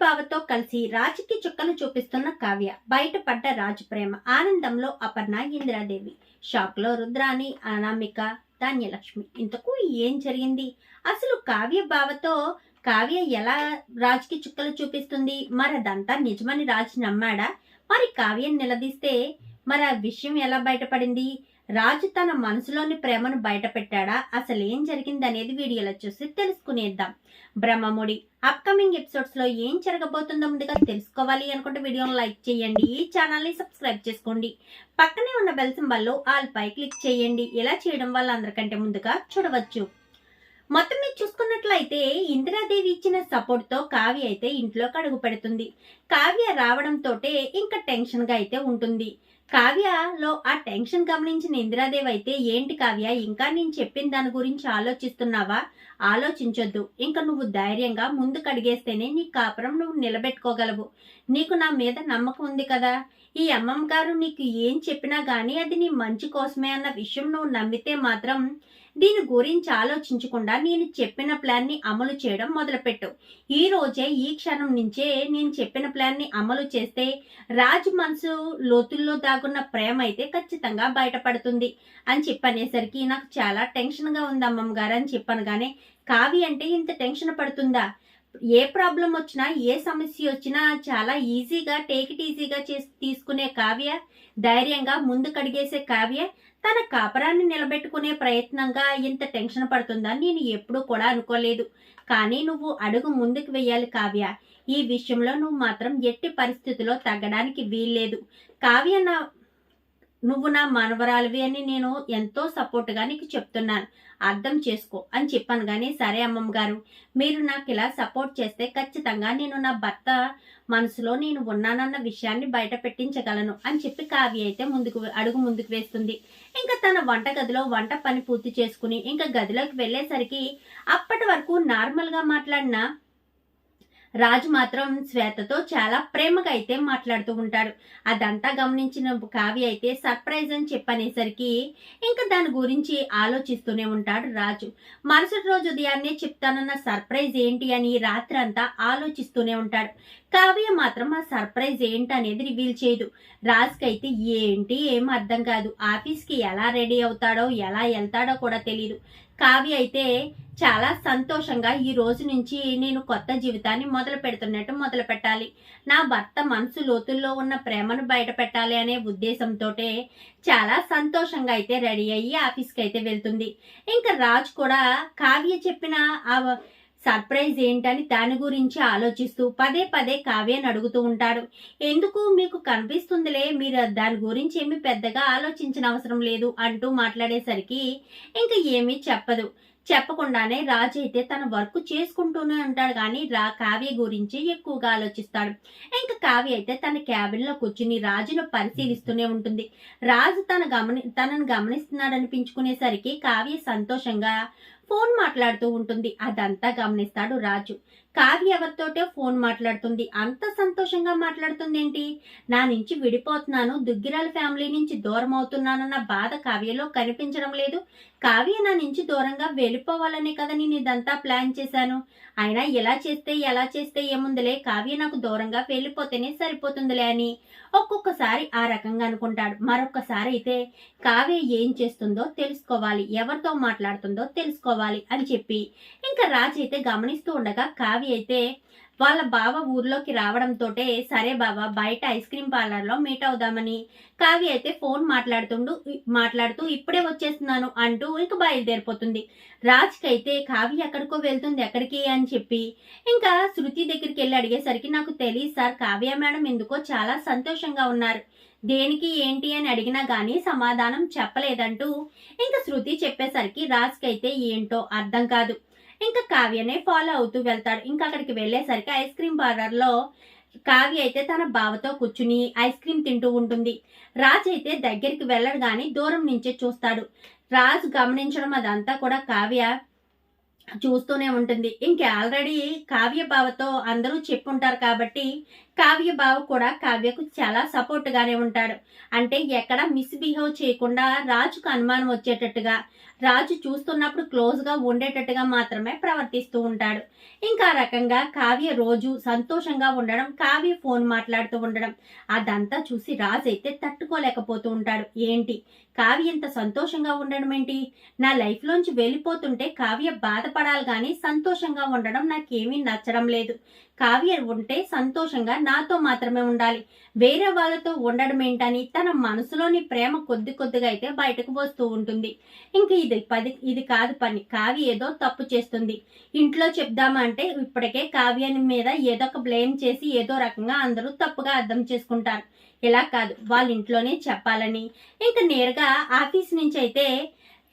బావతో కలిసి రాజుకి చుక్కలు చూపిస్తున్న కావ్య. బయటపడ్డ రాజు ప్రేమ. ఆనందంలో అపర్ణ ఇందిరాదేవి. షాక్లో అనామిక ధాన్యలక్ష్మి. ఇంతకు ఏం జరిగింది? అసలు కావ్య బావతో కావ్య ఎలా రాజుకి చుక్కలు చూపిస్తుంది? మరి అదంతా నిజమని రాజు నమ్మాడా? మరి కావ్యం నిలదీస్తే మరి ఆ విషయం ఎలా బయటపడింది? రాజు తన మనసులోని ప్రేమను బయటపెట్టాడా? అసలు ఏం జరిగింది అనేది వీడియోలో చూసి తెలుసుకునేద్దాం. బ్రహ్మముడి అప్కమింగ్ ఎపిసోడ్స్లో ఏం జరగబోతుందో ముందుగా తెలుసుకోవాలి అనుకుంటే వీడియోను లైక్ చేయండి ఈ ఛానల్ని సబ్స్క్రైబ్ చేసుకోండి. పక్కనే ఉన్న బెల్ సింబల్ ఆల్ పై క్లిక్ చేయండి. ఇలా చేయడం వల్ల అందరికంటే ముందుగా చూడవచ్చు. మొత్తం మీరు చూసుకున్నట్లయితే ఇందిరాదేవి ఇచ్చిన సపోర్ట్తో కావ్య అయితే ఇంట్లోకి అడుగు పెడుతుంది. కావ్య రావడంతో ఇంకా టెన్షన్గా అయితే ఉంటుంది. కావ్యలో ఆ టెన్షన్ గమనించిన ఇందిరాదేవి అయితే ఏంటి కావ్య ఇంకా నేను చెప్పిన దాని గురించి ఆలోచిస్తున్నావా? ఆలోచించొద్దు. ఇంకా నువ్వు ధైర్యంగా ముందుకు అడిగేస్తేనే నీ కాపురం నువ్వు నిలబెట్టుకోగలవు. నీకు నా మీద నమ్మకం ఉంది కదా? ఈ అమ్మమ్మ గారు నీకు ఏం చెప్పినా గానీ అది నీ మంచి కోసమే అన్న విషయం నువ్వు నమ్మితే మాత్రం దీని గురించి ఆలోచించకుండా నేను చెప్పిన ప్లాన్ని అమలు చేయడం మొదలుపెట్టు. ఈ రోజే ఈ క్షణం నుంచే నేను చెప్పిన ప్లాన్ని అమలు చేస్తే రాజ్ మనసు లోతుల్లో దాగున్న ప్రేమ అయితే ఖచ్చితంగా బయటపడుతుంది అని చెప్పనేసరికి నాకు చాలా టెన్షన్గా ఉంది అమ్మమ్మ గారు అని చెప్పాను కానీ కావి అంటే ఇంత టెన్షన్ పడుతుందా? ఏ ప్రాబ్లం వచ్చినా ఏ సమస్య వచ్చినా చాలా ఈజీగా టేక్ ఇట్ ఈజీగా చేసి తీసుకునే కావ్య ధైర్యంగా ముందు కడిగేసే కావ్య తన కాపరాన్ని నిలబెట్టుకునే ప్రయత్నంగా ఇంత టెన్షన్ పడుతుందని నేను ఎప్పుడూ కూడా అనుకోలేదు. కానీ నువ్వు అడుగు ముందుకు వెయ్యాలి కావ్య. ఈ విషయంలో నువ్వు మాత్రం ఎట్టి పరిస్థితిలో తగ్గడానికి వీల్లేదు. కావ్య నా నువ్వు నా మనవరాలివి అని నేను ఎంతో సపోర్ట్గా నీకు చెప్తున్నాను. అర్థం చేసుకో అని చెప్పాను. కానీ సరే అమ్మమ్మ గారు మీరు నాకు ఇలా సపోర్ట్ చేస్తే ఖచ్చితంగా నేను నా భర్త మనసులో నేను ఉన్నానన్న విషయాన్ని బయట పెట్టించగలను అని చెప్పి కావ్య అయితే ముందుకు అడుగు ముందుకు వేస్తుంది. ఇంకా తన వంట గదిలో వంట పని పూర్తి చేసుకుని ఇంకా గదిలోకి వెళ్ళేసరికి అప్పటి వరకు నార్మల్గా మాట్లాడిన రాజు మాత్రం శ్వేతతో చాలా ప్రేమగా అయితే మాట్లాడుతూ ఉంటాడు. అదంతా గమనించిన కావ్య అయితే సర్ప్రైజ్ అని చెప్పనేసరికి ఇంకా దాని గురించి ఆలోచిస్తూనే ఉంటాడు రాజు. మరుసటి రోజు ఉదయాన్నే చెప్తానన్న సర్ప్రైజ్ ఏంటి అని రాత్రి అంతా ఆలోచిస్తూనే ఉంటాడు. కావ్య మాత్రం ఆ సర్ప్రైజ్ ఏంటి అనేది రివీల్ చేయదు. రాజుకైతే ఏంటి ఏం అర్థం కాదు. ఆఫీస్కి ఎలా రెడీ అవుతాడో ఎలా వెళ్తాడో కూడా తెలియదు కావ్య అయితే చాలా సంతోషంగా ఈ రోజు నుంచి నేను కొత్త జీవితాన్ని మొదలు పెడుతున్నట్టు మొదలు పెట్టాలి. నా భర్త మనసు లోతుల్లో ఉన్న ప్రేమను బయట పెట్టాలి అనే ఉద్దేశంతో చాలా సంతోషంగా అయితే రెడీ అయ్యి ఆఫీస్కి అయితే వెళ్తుంది. ఇంకా రాజ్ కూడా కావ్య చెప్పిన ఆ సర్ప్రైజ్ ఏంటని దాని గురించి ఆలోచిస్తూ పదే పదే కావ్యని అడుగుతూ ఉంటాడు. ఎందుకు మీకు కనిపిస్తుందిలే మీరు దాని గురించి ఏమి పెద్దగా ఆలోచించిన అవసరం లేదు అంటూ మాట్లాడేసరికి ఇంకా ఏమీ చెప్పదు. చెప్పకుండానే రాజు అయితే తన వర్క్ చేసుకుంటూనే ఉంటాడు కానీ రా కావ్య గురించి ఎక్కువగా ఆలోచిస్తాడు. ఇంకా కావ్య అయితే తన క్యాబిన్లో కూర్చుని రాజును పరిశీలిస్తూనే ఉంటుంది. రాజు తన గమని తనను గమనిస్తున్నాడు అనిపించుకునేసరికి కావ్య సంతోషంగా ఫోన్ మాట్లాడుతూ ఉంటుంది. అదంతా గమనిస్తాడు రాజు. కావ్య ఎవరితోటో ఫోన్ మాట్లాడుతుంది. అంత సంతోషంగా మాట్లాడుతుంది ఏంటి నా నుంచి విడిపోతున్నాను. దుగ్గిరాల ఫ్యామిలీ నుంచి దూరం అవుతున్నానన్న బాధ కావ్యలో కనిపించడం లేదు. కావ్య నా నుంచి దూరంగా వెళ్ళిపోవాలనే కదా నేను ఇదంతా ప్లాన్ చేశాను. అయినా ఎలా చేస్తే ఎలా చేస్తే ఏముందిలే? కావ్య నాకు దూరంగా వెళ్ళిపోతేనే సరిపోతుందిలే అని ఒక్కొక్కసారి ఆ రకంగా అనుకుంటాడు. మరొకసారి అయితే కావ్య ఏం చేస్తుందో తెలుసుకోవాలి. ఎవరితో మాట్లాడుతుందో తెలుసుకోవాలి. అని చెప్పి. ఇంకా రాజు అయితే గమనిస్తూ ఉండగా కావి అయితే వాళ్ళ బావ ఊర్లోకి రావడంతో సరే బావ బయట ఐస్ క్రీమ్ పార్లర్లో మీట్ అవుదామని. కావ్య అయితే ఫోన్ మాట్లాడుతుండు మాట్లాడుతూ ఇప్పుడే వచ్చేస్తున్నాను అంటూ ఇంక బయలుదేరిపోతుంది. రాజ్కి అయితే కావ్య ఎక్కడికో వెళ్తుంది ఎక్కడికి అని చెప్పి. ఇంకా శృతి దగ్గరికి వెళ్ళి అడిగేసరికి నాకు తెలియదు సార్ కావ్య మేడం ఎందుకో చాలా సంతోషంగా ఉన్నారు. దేనికి ఏంటి అని అడిగినా గానీ సమాధానం చెప్పలేదంటూ ఇంకా శృతి చెప్పేసరికి రాజ్కి అయితే ఏంటో అర్థం కాదు. ఇంకా కావ్యనే ఫాలో అవుతూ వెళ్తాడు. ఇంకా అక్కడికి వెళ్ళేసరికి ఐస్ క్రీమ్ పార్లర్లో కావ్య అయితే తన బావతో కూర్చుని ఐస్ క్రీమ్ తింటూ ఉంటుంది. రాజ్ అయితే దగ్గరికి వెళ్ళడు కానీ దూరం నుంచే చూస్తాడు. రాజ్ గమనించడం అదంతా కూడా కావ్య చూస్తూనే ఉంటుంది. ఇంక ఆల్రెడీ కావ్య బావతో అందరూ చెప్పుంటారు కాబట్టి కావ్య బావ కూడా కావ్యకు చాలా సపోర్ట్ గానే ఉంటాడు. అంటే ఎక్కడ మిస్బిహేవ్ చేయకుండా రాజుకు అనుమానం వచ్చేటట్టుగా రాజు చూస్తున్నప్పుడు క్లోజ్గా ఉండేటట్టుగా మాత్రమే ప్రవర్తిస్తూ ఉంటాడు. ఇంకా రకంగా కావ్య రోజు సంతోషంగా ఉండడం కావ్య ఫోన్ మాట్లాడుతూ ఉండడం అదంతా చూసి రాజు అయితే తట్టుకోలేకపోతూ ఉంటాడు. ఏంటి? కావ్య ఇంత సంతోషంగా ఉండడం ఏంటి? నా లైఫ్లోంచి వెళ్ళిపోతుంటే కావ్య బాధపడాలి కానీ సంతోషంగా ఉండడం నాకేమీ నచ్చడం లేదు. కావ్య ఉంటే సంతోషంగా నాతో మాత్రమే ఉండాలి. వేరే వాళ్ళతో ఉండడం ఏంటని తన మనసులోని ప్రేమ కొద్ది కొద్దిగా అయితే బయటకు వస్తూ ఉంటుంది. ఇంక ఇది పది ఇది కాదు పని. కావ్య ఏదో తప్పు చేస్తుంది. ఇంట్లో చెప్దామా అంటే ఇప్పటికే కావ్యని మీద ఏదో ఒక బ్లేమ్ చేసి ఏదో రకంగా అందరూ తప్పుగా అర్థం చేసుకుంటారు. ఇలా కాదు వాళ్ళ ఇంట్లోనే చెప్పాలని. ఇంకా నేరుగా ఆఫీస్ నుంచి అయితే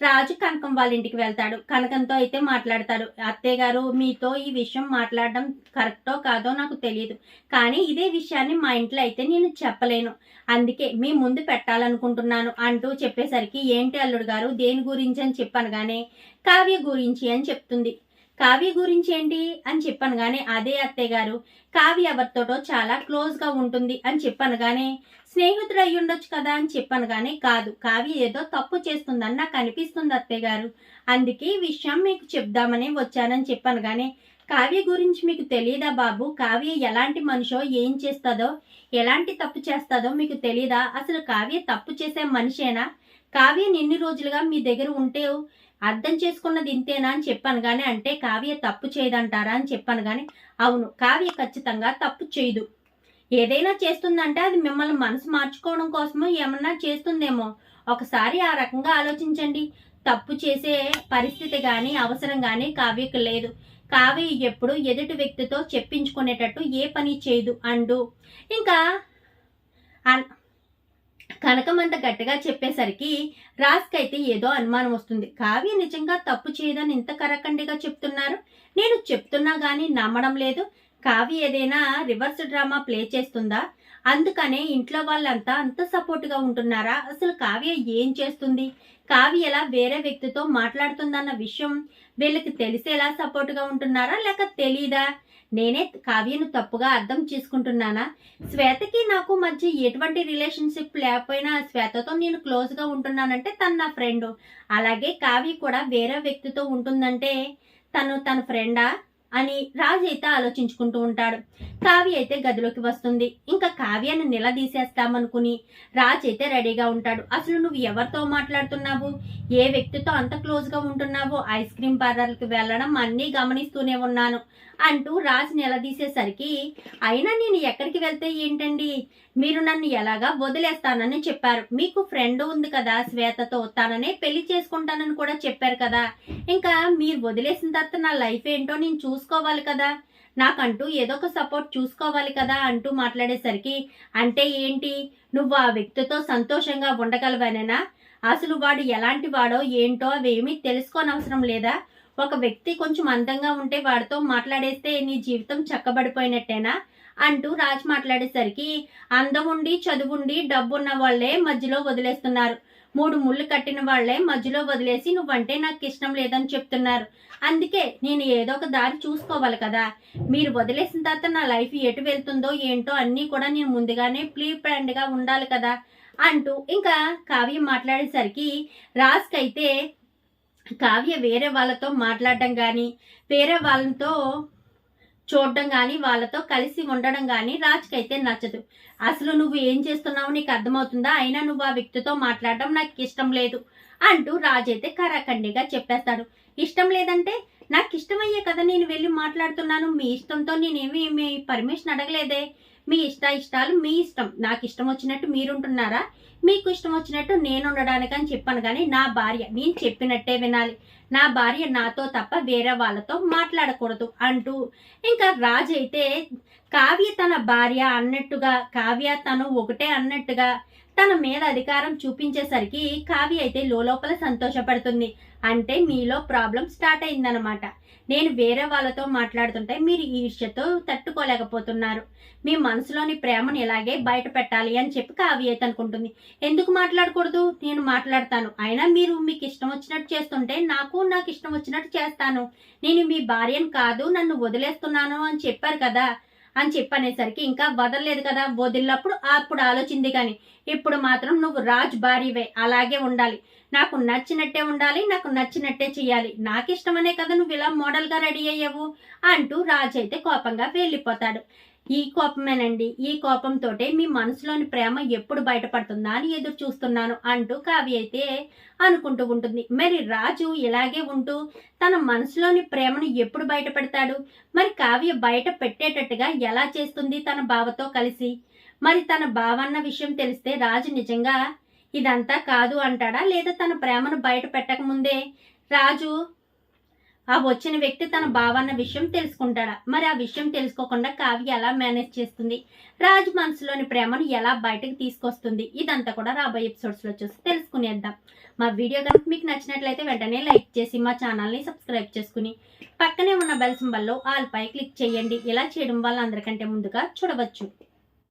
రాజు కనకం వాళ్ళ ఇంటికి వెళ్తాడు. కనకంతో అయితే మాట్లాడతాడు. అత్తయ్య గారు మీతో ఈ విషయం మాట్లాడడం కరెక్టో కాదో నాకు తెలియదు కానీ ఇదే విషయాన్ని మా ఇంట్లో అయితే నేను చెప్పలేను. అందుకే మీ ముందు పెట్టాలనుకుంటున్నాను అంటూ చెప్పేసరికి ఏంటి అల్లుడు గారు దేని గురించి అని చెప్పాను కానీ కావ్య గురించి అని చెప్తుంది. కావ్య గురించి ఏంటి అని చెప్పనగానే అదే అత్తయ్య గారు కావ్య ఎవరితోటో చాలా క్లోజ్గా ఉంటుంది అని చెప్పనగానే స్నేహితుడు అయి ఉండొచ్చు కదా అని చెప్పాను కానీ కాదు కావ్య ఏదో తప్పు చేస్తుందని నాకు అనిపిస్తుంది అత్తయ్య గారు. అందుకే ఈ విషయం మీకు చెప్దామని వచ్చానని చెప్పాను కానీ కావ్య గురించి మీకు తెలియదా బాబు? కావ్య ఎలాంటి మనిషో? ఏం చేస్తుందో? ఎలాంటి తప్పు చేస్తుందో మీకు తెలియదా అసలు కావ్య తప్పు చేసే మనిషేనా? కావ్య ఎన్ని రోజులుగా మీ దగ్గర ఉంటే అర్థం చేసుకున్నది ఇంతేనా అని చెప్పాను కానీ అంటే కావ్య తప్పు చేయదంటారా? అని చెప్పాను కానీ అవును కావ్య ఖచ్చితంగా తప్పు చేయదు. ఏదైనా చేస్తుందంటే అది మిమ్మల్ని మనసు మార్చుకోవడం కోసమో ఏమన్నా చేస్తుందేమో. ఒకసారి ఆ రకంగా ఆలోచించండి. తప్పు చేసే పరిస్థితి కానీ అవసరం కానీ కావ్యకు లేదు. కావ్య ఎప్పుడు ఎదుటి వ్యక్తితో చెప్పించుకునేటట్టు ఏ పని చేయదు అండు ఇంకా అన్- కనకమంత గట్టిగా చెప్పేసరికి రాజ్కైతే ఏదో అనుమానం వస్తుంది. కావ్య నిజంగా తప్పు చేయదని ఇంత కరకండిగా చెప్తున్నారు? నేను చెప్తున్నా కానీ నమ్మడం లేదు. కావ్య ఏదైనా రివర్స్ డ్రామా ప్లే చేస్తుందా? అందుకనే ఇంట్లో వాళ్ళంతా అంత సపోర్ట్గా ఉంటున్నారా? అసలు కావ్య ఏం చేస్తుంది? కావ్య ఎలా వేరే వ్యక్తితో మాట్లాడుతుందన్న విషయం వీళ్ళకి తెలిసేలా సపోర్ట్గా ఉంటున్నారా? లేక తెలీదా? నేనే కావ్యను తప్పుగా అర్థం చేసుకుంటున్నానా? శ్వేతకి నాకు మధ్య ఎటువంటి రిలేషన్షిప్ లేకపోయినా శ్వేతతో నేను క్లోజ్గా ఉంటున్నానంటే తను నా ఫ్రెండ్. అలాగే కావ్య కూడా వేరే వ్యక్తితో ఉంటుందంటే తను తన ఫ్రెండా? అని రాజు అయితే ఆలోచించుకుంటూ ఉంటాడు. కావ్య అయితే గదిలోకి వస్తుంది. ఇంకా కావ్యాన్ని నిలదీసేస్తామనుకుని రాజ్ అయితే రెడీగా ఉంటాడు. అసలు నువ్వు ఎవరితో మాట్లాడుతున్నావు? ఏ వ్యక్తితో అంత క్లోజ్గా ఉంటున్నావో? ఐస్ క్రీమ్ పార్లర్కి వెళ్ళడం అన్నీ గమనిస్తూనే ఉన్నాను. అంటూ రాజు నిలదీసేసరికి అయినా నేను ఎక్కడికి వెళ్తే ఏంటండి? మీరు నన్ను ఎలాగా వదిలేస్తానని చెప్పారు. మీకు ఫ్రెండ్ ఉంది కదా శ్వేతతో తననే పెళ్ళి చేసుకుంటానని కూడా చెప్పారు కదా. ఇంకా మీరు వదిలేసిన తర్వాత నా లైఫ్ ఏంటో నేను చూసుకోవాలి కదా. నాకంటూ ఏదో ఒక సపోర్ట్ చూసుకోవాలి కదా అంటూ మాట్లాడేసరికి అంటే ఏంటి? నువ్వు ఆ వ్యక్తితో సంతోషంగా ఉండగలవనేనా? అసలు వాడు ఎలాంటి వాడో ఏంటో అవేమీ తెలుసుకోనవసరం లేదా? ఒక వ్యక్తి కొంచెం అందంగా ఉంటే వాడితో మాట్లాడేస్తే నీ జీవితం చక్కబడిపోయినట్టేనా? అంటూ రాజ్ మాట్లాడేసరికి అందం ఉండి చదువుండి డబ్బున్న వాళ్ళే మధ్యలో వదిలేస్తున్నారు. మూడు ముళ్ళు కట్టిన వాళ్ళే మధ్యలో వదిలేసి నువ్వంటే నాకు ఇష్టం లేదని చెప్తున్నారు. అందుకే నేను ఏదో ఒక దారి చూసుకోవాలి కదా. మీరు వదిలేసిన తర్వాత నా లైఫ్ ఎటు వెళ్తుందో ఏంటో అన్నీ కూడా నేను ముందుగానే ప్రీ గా ఉండాలి కదా. అంటూ ఇంకా కావ్యం మాట్లాడేసరికి రాజ్కైతే కావ్య వేరే వాళ్ళతో మాట్లాడడం కానీ వేరే వాళ్ళతో చూడడం కానీ వాళ్ళతో కలిసి ఉండడం కానీ రాజుకైతే నచ్చదు. అసలు నువ్వు ఏం చేస్తున్నావు నీకు అర్థమవుతుందా? అయినా నువ్వు ఆ వ్యక్తితో మాట్లాడడం నాకు ఇష్టం లేదు అంటూ రాజు అయితే కరాఖండిగా చెప్పేస్తాడు. ఇష్టం లేదంటే నాకు ఇష్టమయ్యే కదా నేను వెళ్ళి మాట్లాడుతున్నాను. మీ ఇష్టంతో నేనేమి మీ పర్మిషన్ అడగలేదే. మీ ఇష్ట ఇష్టాలు మీ ఇష్టం. నాకు ఇష్టం వచ్చినట్టు మీరుంటున్నారా మీకు ఇష్టం వచ్చినట్టు నేను ఉండడానికని చెప్పాను కానీ నా భార్య నేను చెప్పినట్టే వినాలి. నా భార్య నాతో తప్ప వేరే వాళ్ళతో మాట్లాడకూడదు అంటూ. ఇంకా రాజు అయితే కావ్య తన భార్య అన్నట్టుగా కావ్య తను ఒకటే అన్నట్టుగా తన మీద అధికారం చూపించేసరికి కావ్య అయితే లోపల సంతోషపడుతుంది. అంటే మీలో ప్రాబ్లం స్టార్ట్ అయిందనమాట. నేను వేరే వాళ్ళతో మాట్లాడుతుంటే మీరు ఈ విషయంతో తట్టుకోలేకపోతున్నారు. మీ మనసులోని ప్రేమను ఇలాగే బయట పెట్టాలి అని చెప్పి కావ్యత అనుకుంటుంది. ఎందుకు మాట్లాడకూడదు? నేను మాట్లాడతాను. అయినా మీరు మీకు ఇష్టం వచ్చినట్టు చేస్తుంటే నాకు నాకు ఇష్టం వచ్చినట్టు చేస్తాను. నేను మీ భార్యను కాదు నన్ను వదిలేస్తున్నాను అని చెప్పారు కదా. అని చెప్పనేసరికి ఇంకా వదలలేదు కదా. వదిలినప్పుడు అప్పుడు ఆలోచింది కానీ ఇప్పుడు మాత్రం నువ్వు రాజ్ భార్యవే అలాగే ఉండాలి. నాకు నచ్చినట్టే ఉండాలి నాకు నచ్చినట్టే చేయాలి నాకు ఇష్టమనే కదా నువ్వు ఇలా మోడల్గా రెడీ అయ్యావు అంటూ రాజు అయితే కోపంగా వెళ్ళిపోతాడు. ఈ కోపమేనండి. ఈ కోపంతో మీ మనసులోని ప్రేమ ఎప్పుడు బయటపడుతుందా అని ఎదురు చూస్తున్నాను అంటూ కావ్య అయితే అనుకుంటూ ఉంటుంది. మరి రాజు ఇలాగే ఉంటూ తన మనసులోని ప్రేమను ఎప్పుడు బయట పెడతాడు మరి కావ్య బయట పెట్టేటట్టుగా ఎలా చేస్తుంది తన బావతో కలిసి? మరి తన బావన్న విషయం తెలిస్తే రాజు నిజంగా ఇదంతా కాదు అంటాడా? లేదా తన ప్రేమను బయట పెట్టకముందే రాజు ఆ వచ్చిన వ్యక్తి తన బావన్న విషయం తెలుసుకుంటాడా? మరి ఆ విషయం తెలుసుకోకుండా కావ్య ఎలా మేనేజ్ చేస్తుంది? రాజు మనసులోని ప్రేమను ఎలా బయటకు తీసుకొస్తుంది? ఇదంతా కూడా రాబోయే ఎపిసోడ్స్లో చూసి తెలుసుకునేద్దాం. మా వీడియో కనుక మీకు నచ్చినట్లయితే వెంటనే లైక్ చేసి మా ఛానల్ని సబ్స్క్రైబ్ చేసుకుని పక్కనే ఉన్న బెల్ సింబల్లో ఆల్ క్లిక్ చేయండి. ఇలా చేయడం వల్ల అందరికంటే ముందుగా చూడవచ్చు.